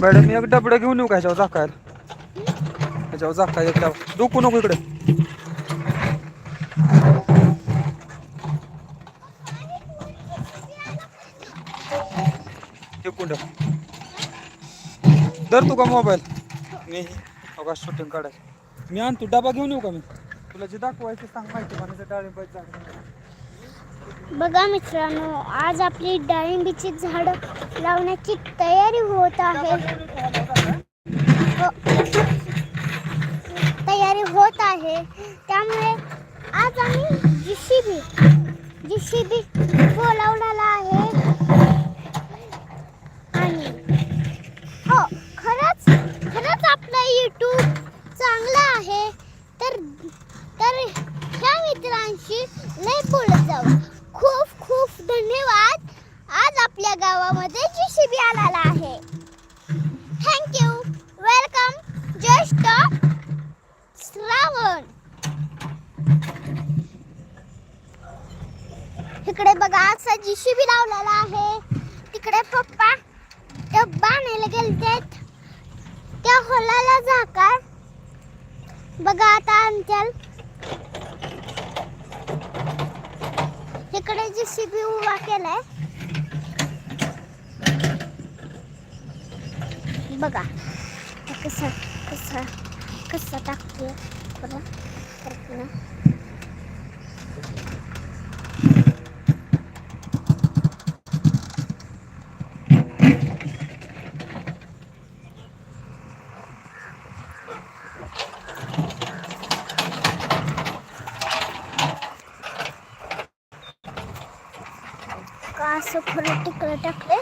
Madam एक डबडं घेऊन येऊ का ह्याच्यावर झाकायला ह्याच्यावर झाकाय एक दुखू डोकू नको इकडे. कुंड धर तू का मोबाईल? मी अगा शूटिंग काढायचं मी आणतो. डबा घेऊन येऊ का मी? तुला जे दाखवायचं सांग. माहिती मला डाळिंबाचं झाड. बघा मित्रांनो आज आपली डाळिंबीची झाड लावण्याची तयारी होत आहे. हो. तयारी होत आहे. त्यामुळे आज आम्ही जीसीबी जीसीबी बोलावलेला हो आहे. आणि धन्यवाद. आज आपल्या गावामध्ये जीसीबी आलेला आहे. Thank you welcome just Shravan. इकडे बघा असा जीसीबी लावलेला आहे. तिकडे पप्पा डब्बा बाणायला गेलते त्या होलाला झाकार बघा आता आणत्याल इकडे जे सीबी उभा केलाय बघा कसा कसा कसा टाकतो बघा परत का असं खरं तिकडे टाकले